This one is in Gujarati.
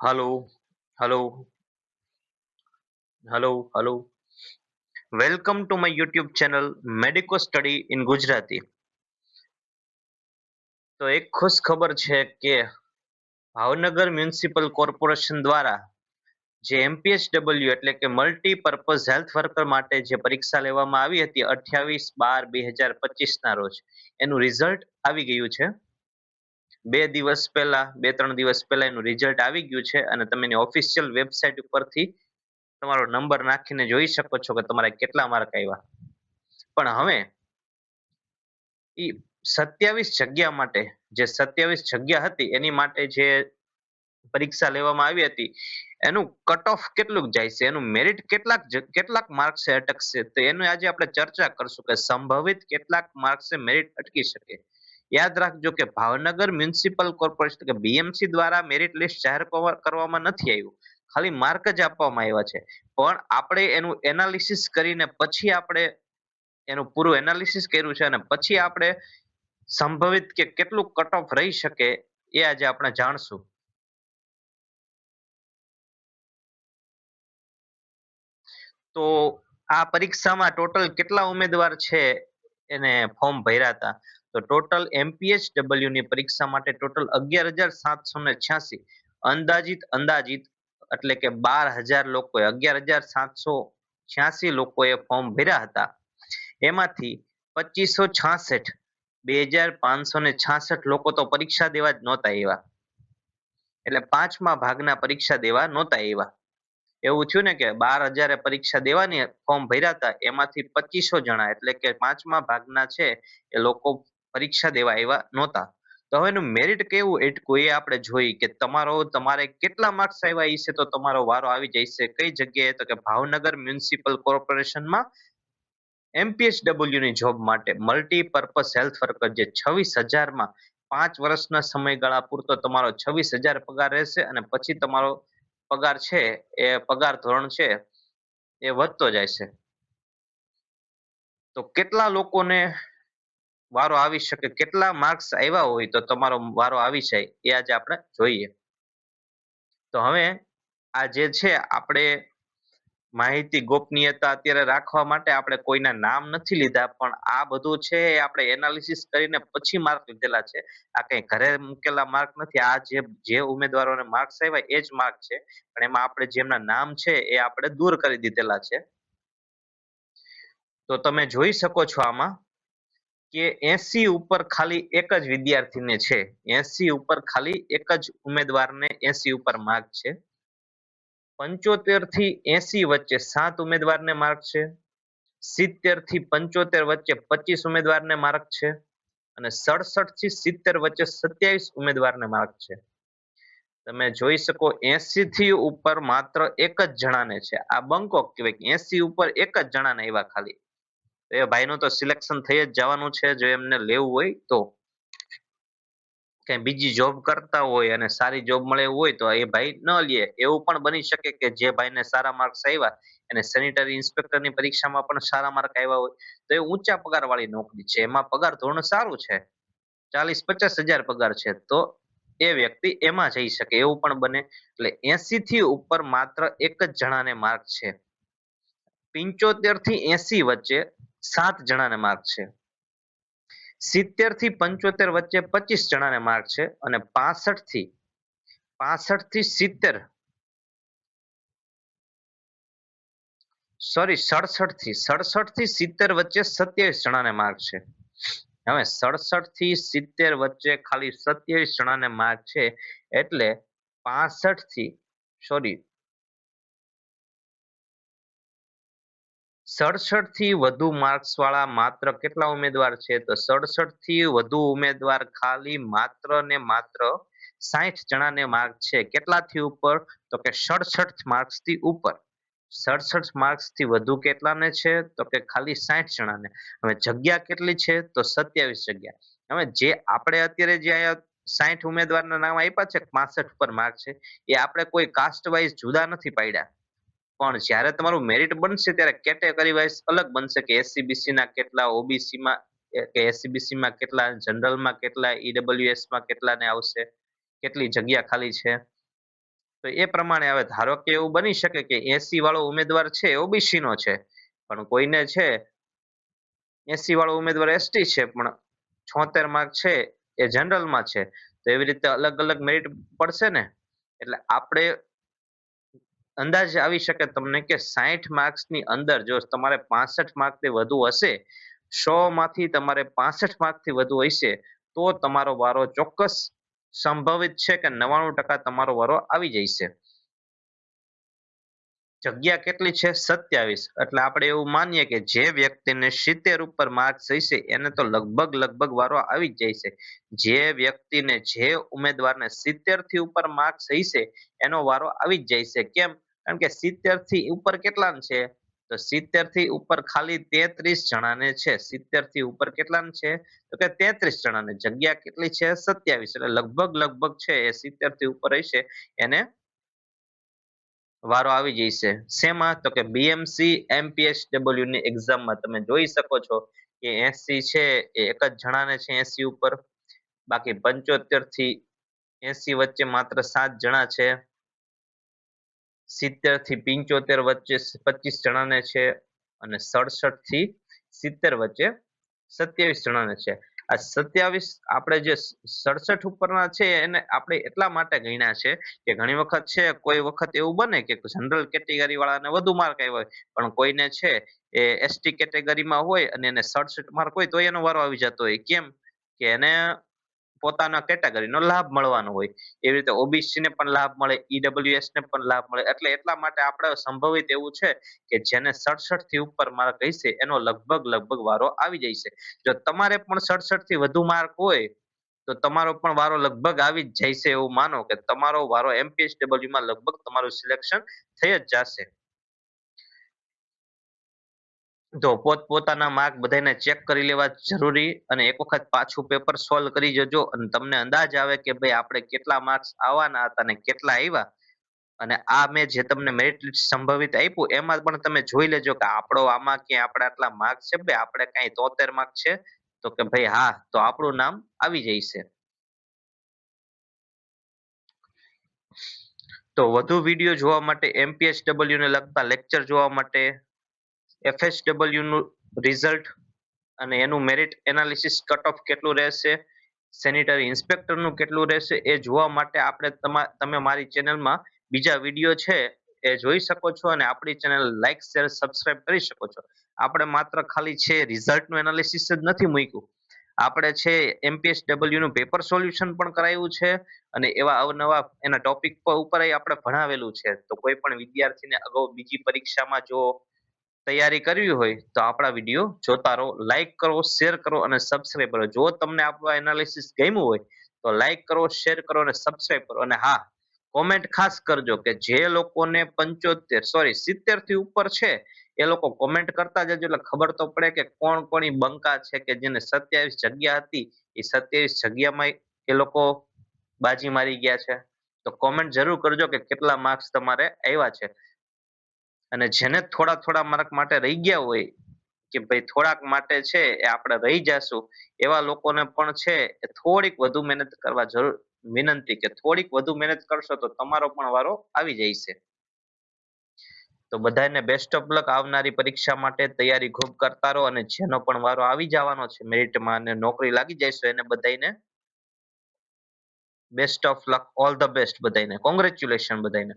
Hello hello hello hello welcome to my YouTube channel medico study in Gujarati તો એક ખુશ ખબર છે કે ભાવનગર મ્યુનિસિપલ કોર્પોરેશન દ્વારા જે એમપીએચડબલ્યુ એટલે કે મલ્ટીપર્પઝ હેલ્થ વર્કર માટે જે પરીક્ષા લેવામાં આવી હતી અઠ્યાવીસ બાર બે હજાર પચીસના રોજ, એનું રિઝલ્ટ આવી ગયું છે. બે દિવસ પહેલા, બે, ત્રણ દિવસ પહેલા એનું રિઝલ્ટ આવી ગયું છે અને તમે એની ઓફિશિયલ વેબસાઇટ ઉપરથી તમારો નંબર નાખીને જોઈ શકો છો કે તમારે કેટલા માર્ક આવ્યા પણ હવે એ સત્યાવીસ જગ્યા માટે, જે સત્યાવીસ જગ્યા હતી, એની માટે જે પરીક્ષા લેવામાં આવી હતી, એનું કટ ઓફ કેટલું જાય છે? એનું મેરિટ કેટલાક કેટલાક માર્ક્સ અટકશે? તો એનું આજે આપણે ચર્ચા કરશું કે સંભવિત કેટલાક માર્ક્સે મેરિટ અટકી શકે. યાદ રાખજો કે ભાવનગર મ્યુનિસિપલ કોર્પોરેશન કે બીએમસી દ્વારા મેરિટ લિસ્ટ જાહેર કરવામાં નથી આવ્યું. ખાલી માર્ક જ આપવામાં આવ્યા છે. પણ આપણે એનું એનાલિસિસ કરીને પછી આપણે એનું પૂરું એનાલિસિસ કર્યું છે અને પછી આપણે સંભવિત કે કેટલું કટ ઓફ રહી શકે એ આજે આપણે જાણશું. તો આ પરીક્ષામાં ટોટલ કેટલા ઉમેદવાર છે એને ફોર્મ ભર્યા હતા? તો ટોટલ એમપીએચ ડબલ્યુ ની પરીક્ષા માટે ટોટલ અગિયાર હજાર સાતસો ને છ્યાસી. અંદાજિત અંદાજિત એટલે કે બાર હજાર લોકોએ, અગિયાર હજાર સાતસો છ્યાસી લોકોએ ફોર્મ ભર્યા હતા. એમાંથી પચીસો છાસઠ, બે હજાર પાંચસો ને છાસઠ લોકો તો પરીક્ષા દેવા જ નહોતા એવા એટલે પાંચમા ભાગના પરીક્ષા દેવા નહોતા આવ્યા. એવું થયું ને કે બાર હજારે પરીક્ષા દેવાની ફોર્મ ભર્યા હતા, એમાંથી પચીસો જણા એટલે કે પાંચમા ભાગના છે એ લોકો પરીક્ષા દેવા આવ્યા નહોતા. તો હવે એનું મેરિટ કેવું? એટકું એ આપણે જોઈ કે તમારો, તમારે કેટલા માર્ક્સ આવ્યા એ છે તો તમારો વારો આવી જશે કઈ જગ્યાએ? તો કે ભાવનગર મ્યુનિસિપલ કોર્પોરેશનમાં એમપીએચડબલ્યુ ની જોબ માટે મલ્ટીપર્પઝ હેલ્થ વર્કર જે છવ્વીસ હજારમાં પાંચ વર્ષના સમયગાળા પૂરતો તમારો છવ્વીસ હજાર પગાર રહેશે અને પછી તમારો પગાર છે, એ પગાર ધોરણ છે, એ વધતો જાય છે. તો કેટલા લોકોને વારો આવી શકે, કેટલા માર્ક્સ આવ્યા હોય તો તમારો વારો આવી જાય, એ આજે આપણે જોઈએ. તો હવે આ જે છે, આપણે માહિતી ગોપનીયતા અત્યારે રાખવા માટે આપણે કોઈના નામ નથી લીધા, પણ આ બધું છે એ આપણે એનાલિસિસ કરીને પછી માર્ક લીધેલા છે. આ કઈ ઘરે મૂકેલા માર્ક નથી, આ જે જે ઉમેદવારોને માર્ક્સ આવ્યા એ જ માર્ક છે. પણ એમાં આપણે જેમના નામ છે એ આપણે દૂર કરી દીધેલા છે. તો તમે જોઈ શકો છો આમાં. કે એસી ઉપર ખાલી એક જ વિદ્યાર્થીને છે. એસી ઉપર ખાલી એક જ ઉમેદવારને એસી ઉપર માર્ક છે. પંચોતેરથી એસી વચ્ચે સાત ઉમેદવારને માર્ક છે. સિત્તેરથી પંચોતેર વચ્ચે પચીસ ઉમેદવારને માર્ક છે. અને સડસઠથી સિત્તેર વચ્ચે સત્યાવીસ ઉમેદવારને માર્ક છે. તમે જોઈ શકો એસી થી ઉપર માત્ર એક જ જણાને છે. આ બંકો કહેવાય એસી ઉપર એક જ જણાને એવા ખાલી. એ ભાઈનું તો સિલેક્શન થઈ જ જવાનું છે, જો એમને લેવું હોય તો. કઈ બીજી જોબ કરતા હોય અને સારી જોબ મળે હોય તો એ ભાઈ ન લે. એવું પણ બની શકે કે જે ભાઈને સારા માર્ક્સ આવ્યા અને સેનિટરી ઇન્સ્પેક્ટરની પરીક્ષામાં પણ સારા માર્ક આવ્યા હોય. તો એ ઊંચા પગાર વાળી નોકરી છે. એમાં પગાર ધોરણ સારું છે. ચાલીસ પચાસ હજાર પગાર છે. તો એ વ્યક્તિ એમાં જઈ શકે. એવું પણ બને. એટલે એસી થી ઉપર માત્ર એક જ જણાને માર્ક છે. પિંચોતેરથી એસી વચ્ચે સાત જણાને માર્ક છે. સિત્તેરથી પંચોતેર વચ્ચે પચીસ જણાને માર્ક છે અને પાસઠથી પાસઠથી સિત્તેર સોરી સડસઠથી સડસઠથી સિત્તેર વચ્ચે સત્યાવીસ જણાને માર્ક છે. હવે સડસઠથી સિત્તેર વચ્ચે ખાલી સત્યાવીસ જણાને માર્ક છે એટલે પાસઠથી સોરી સડસઠથી વધુ માર્ક્સ વાળા માત્ર કેટલા ઉમેદવાર છે? તો સડસઠથી વધુ ઉમેદવાર ખાલી માત્ર ને માત્ર સાઠ જણાને માર્ક છે. કેટલાથી ઉપર? તો કે સડસઠ માર્ક્સથી ઉપર. સડસઠ માર્ક્સથી વધુ કેટલાને છે? તો કે ખાલી સાઠ જણાને. હવે જગ્યા કેટલી છે? તો સત્યાવીસ જગ્યા. હવે જે આપણે અત્યારે જે સાઠ ઉમેદવારના નામ આપ્યા છે, પાસઠ ઉપર માર્ક છે, એ આપણે કોઈ કાસ્ટ વાઇઝ જુદા નથી પાડ્યા. પણ જ્યારે તમારું મેરિટ બનશે ત્યારે કેટેગરી વાઇઝ અલગ બનશે કે એસસીબીસી ના કેટલા ઓબીસી માં કે એસસીબીસી માં કેટલા જનરલમાં કેટલા ઈડબ્લ્યુએસમાં કેટલા ને આવશે, કેટલી જગ્યા ખાલી છે. તો એ પ્રમાણે હવે ધારો કે એવું બની શકે કે એસી વાળો ઉમેદવાર છે ઓબીસી નો છે, પણ કોઈને છે, એસી વાળો ઉમેદવાર એસટી છે, પણ છોતેર માર્ક છે, એ જનરલમાં છે. તો એવી રીતે અલગ અલગ મેરિટ પડશે ને? એટલે આપણે અંદાજ આવી શકે તમને કે સાહીઠ માર્ક્સની અંદર જો તમારે પાસઠ માર્કથી વધુ હશે, સો માંથી તમારે પાસઠ માર્કથી વધુ હશે, તો તમારો વારો ચોક્કસ સંભવિત છે કે નવાણું ટકા તમારો વારો આવી જશે જગ્યા કેટલી છે? સત્યાવીસ. એટલે આપણે એવું માનીએ કે જે વ્યક્તિને સિત્તેર ઉપર માર્ક્સ હશે, એને તો લગભગ લગભગ વારો આવી જ છે જે વ્યક્તિને જે ઉમેદવારને સિત્તેરથી ઉપર માર્ક્સ હશે, એનો વારો આવી જ છે કેમ? કારણ કે સિત્તેરથી ઉપર કેટલા છે? તો સિત્તેરથી ઉપર ખાલી તેત્રીસ જણાને છે. સિત્તેરથી ઉપર કેટલા છે? તો કે તેત્રીસ જણાને. જગ્યા કેટલી છે? સત્યાવીસ. એટલે લગભગ લગભગ છે એ સિત્તેરથી ઉપર હશે. એને વારો આવી જશે શેમાં? તો કે બીએમસી એમપીએસડબલ્યુ ની એક્ઝામમાં તમે જોઈ શકો છો કે એસી છે એ એક જ જણાને છે એસી ઉપર. બાકી પંચોતેરથી એસી વચ્ચે માત્ર સાત જણા છે. સિત્તેરથી પિંચોતેર વચ્ચે પચીસ જણાને છે અને સડસઠથી સિત્તેર વચ્ચે સત્યાવીસ જણાને છે. આ સત્યાવીસ આપણે જે સડસઠ ઉપરના છે એને આપણે એટલા માટે ગણ્યા છે કે ઘણી વખત છે, કોઈ વખત એવું બને કે જનરલ કેટેગરી વાળાને વધુ માર્ક આવ્યા હોય, પણ કોઈને છે એ એસટી કેટેગરીમાં હોય અને એને સડસઠ માર્ક હોય તો એનો વારો આવી જતો હોય. કેમ? કે એને પોતાના કેટેગરીનો લાભ મળવાનો હોય. એવી રીતે ઓબીસી ને પણ લાભ મળે ઈડબ્લ્યુએસ ને પણ લાભ મળે. એટલે એટલા માટે આપણે સંભવિત એવું છે કે જેને સડસઠથી ઉપર માર્ક હશે, એનો લગભગ લગભગ વારો આવી જશે. જો તમારે પણ સડસઠથી વધુ માર્ક હોય, તો તમારો પણ વારો લગભગ આવી જ છે એવું માનો કે તમારો વારો એમપીએસડબલ્યુ માં લગભગ તમારું સિલેક્શન થઈ જ જશે. તો પોત પોતાના માર્ક બધાને ચેક કરી લેવા જરૂરી અને એક વખત પાછું પેપર સોલ્વ કરી જજો અને તમને અંદાજ આવે કે ભાઈ આપણે કેટલા માર્ક્સ આવવાના હતા અને કેટલા આવ્યા અને આ મેં જે તમને મેરિટ લિસ્ટ સંભવિત આપ્યું એમાં પણ તમે જોઈ લેજો કે આપણો આમાં કે આપણે આટલા માર્ક છે, ભાઈ આપણે કાંઈ તોતેર માર્ક છે, તો કે ભાઈ હા, તો આપણું નામ આવી જશે તો વધુ વીડિયો જોવા માટે એમપીએસડબલ્યુ ને લગતા લેક્ચર જોવા માટે એફએસડબલ્યુ નું રિઝલ્ટ અને એનું મેરિટ એનાલિસિસ કટ ઓફ કેટલું રહેશે? સેનિટરી ઇન્સ્પેક્ટરનું કેટલું રહેશે? એ જોવા માટે આપણે તમે મારી ચેનલમાં બીજા વીડિયો છે, એ જોઈ શકો છો અને આપણી ચેનલ લાઈક શેર સબસ્ક્રાઇબ કરી શકો છો. આપણે માત્ર ખાલી છે રિઝલ્ટનું એનાલિસિસ જ નથી મૂક્યું. આપણે છે એમપીએસનું પેપર સોલ્યુશન પણ કરાયું છે અને એવા અવનવા એના ટોપિક ઉપર આપણે ભણાવેલું છે. તો કોઈ પણ વિદ્યાર્થીને અગાઉ બીજી પરીક્ષામાં જો તૈયારી કરવી હોય તો આપણા વીડિયો જોતા રહો લાઈક કરો શેર કરો અને સબસ્ક્રાઇબ કરો. જો તમને આપણું એનાલિસિસ ગમ્યું હોય તો લાઈક કરો શેર કરો અને સબસ્ક્રાઇબ કરો. અને હા કોમેન્ટ ખાસ કરજો કે જે લોકોને પંચોતેર સોરી સિત્તેરથી ઉપર છે, એ લોકો કોમેન્ટ કરતા જજો. એટલે ખબર તો પડે કે કોણ કોની બંકા છે કે જેને સત્યાવીસ જગ્યા હતી, એ સત્યાવીસ જગ્યામાં એ લોકો બાજી મારી ગયા છે. તો કોમેન્ટ જરૂર કરજો કે કેટલા માર્ક્સ તમારે આવ્યા છે. અને જેને થોડા થોડા માર્ક માટે રહી ગયા હોય, કે ભાઈ થોડાક માટે છે એ આપણે રહી જશું, એવા લોકોને પણ છે એ થોડીક વધુ મહેનત કરવા જરૂર, વિનંતી કે થોડીક વધુ મહેનત કરશો તો તમારો પણ વારો આવી જાય છે તો બધાને બેસ્ટ ઓફ લક આવનારી પરીક્ષા માટે તૈયારી ખૂબ કરતા રહો અને જેનો પણ વારો આવી જવાનો છે મેરિટમાં અને નોકરી લાગી જાય એને બધાને best of luck all the best બધાને કોંગ્રેચ્યુલેશન બધાને